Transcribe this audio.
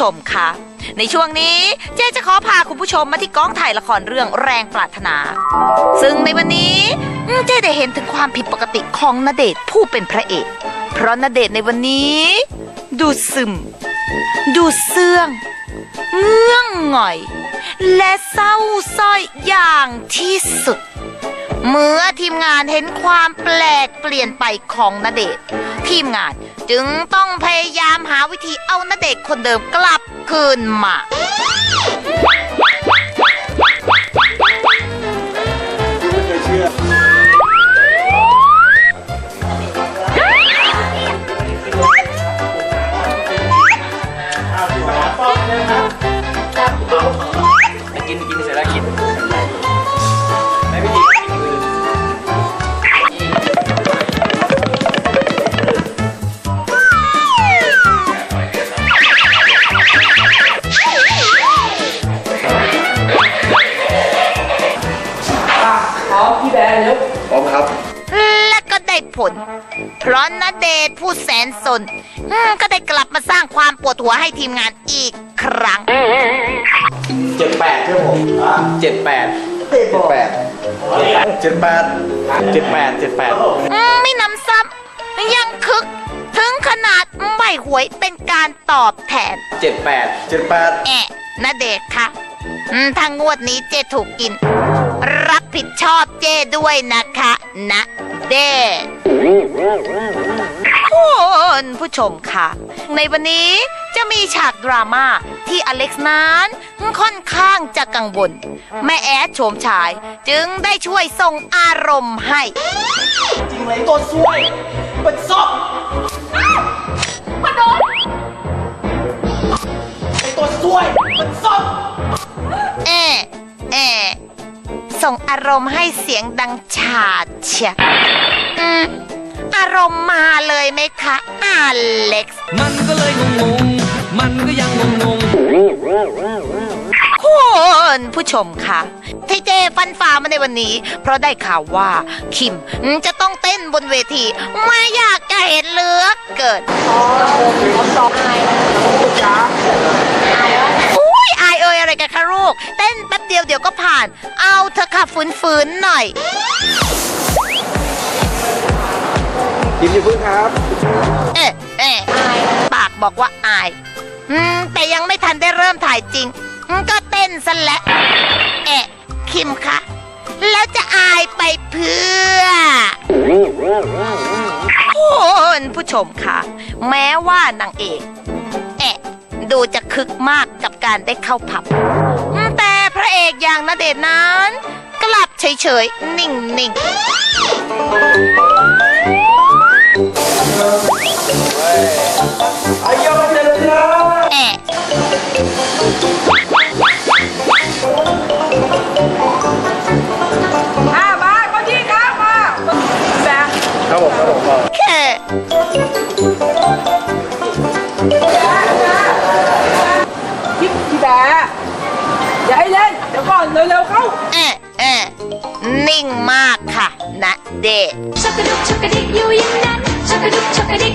ชมคะในช่วงนี้เจ๊จะขอพาคุณผู้ชมมาที่กองถ่ายละครเรื่องแรงปรารถนา ซึ่งในวันนี้เจ๊ได้เห็นถึงความผิดปกติของณเดชน์ผู้เป็นพระเอก เพราะณเดชน์ในวันนี้ ดูซึม ดูเสื่องเงื่องหงอย และเศร้าสร้อยอย่างที่สุด เมื่อทีมงานเห็นความแปลกเปลี่ยนไปของณเดชทีมงานจึงต้องพยายามหาวิธีเอาณเดชคนเดิมกลับคืนมา มครับ และก็ได้ผล เพราะณเดชน์ผู้แสนสนอืมก็ได้กลับมาสร้างความปวดหัวให้ทีมงานอีกครั้ง เจ็ดแปดใช่ผมเจ็ดแปดเจ็ดแปดเจ็ดแปดเจ็ดแปดเจ็ดแปดอืมไม่นำซ้ำยังคึก ถึงขนาดใบหวยเป็นการตอบแทน เจ็ดแปดเจ็ดแปด แอะนาเดชน์คะอืมถ้างวดนี้เจถูกกิน รับผิดชอบเจด้วยนะคะ นะเดชน์คุณผู้ชมค่ะ ในวันนี้จะมีฉากดราม่าที่อเล็กซ์นั้นค่อนข้างจะกังวลแม่แอดโฉมชายจึงได้ช่วยส่งอารมณ์ให้ จริงเลยตัวซวยเป็นซอกไอตัวซวยเป็นซอกเอเอ ส่งอารมณ์ให้เสียงดังฉาดเชียอืมอารมณ์มาเลยไหมคะอเล็กซ์ มันก็เลยงงๆมันก็ยังงงคุณผู้ชมคะที่เจฟันฝ่ามาในวันนี้ เพราะได้ข่าวว่าคิมจะต้องเต้นบนเวทีไม่อยากจะเห็นเหลือเกินอุ้ยอายเอ่ยอะไรกันคะลู ก เต้นแป๊บเดียวเดี๋ยวก็ผ่าน เอาเถอะค่ะฝืนๆหน่อยกินอยู่พึ่งครับ เอ๊ะเอ๊ะปากบอกว่าอาย อืม แต่ยังไม่ทันได้เริ่มถ่ายจริงอืมก็เต้นซะแล้วเอ๊ะ คิมคะ แล้วจะอายไปเพื่อคุณผู้ชมคะแม้ว่านางเอกเอ๊ะดูจะคึกมากกับการได้เข้าผับอืมแต่พ ระเอกอย่างณเดชน์นั้น กลับเฉยๆ นิ่งๆอายุมันจะเลิกแอะอ่ามาคนที่ครับมาแบงครับผมครับผมแค่พี่พี่แบร์อย่าให้เล่น เดี๋ยวก่อนเร็วๆเข้าแอะแอะนิ่งมากค่ะนะเดชน์ช็อกกระดุกช็อกกระดิกอยู่อย่างนั้นช็อกกระดุกช็อกกระดิก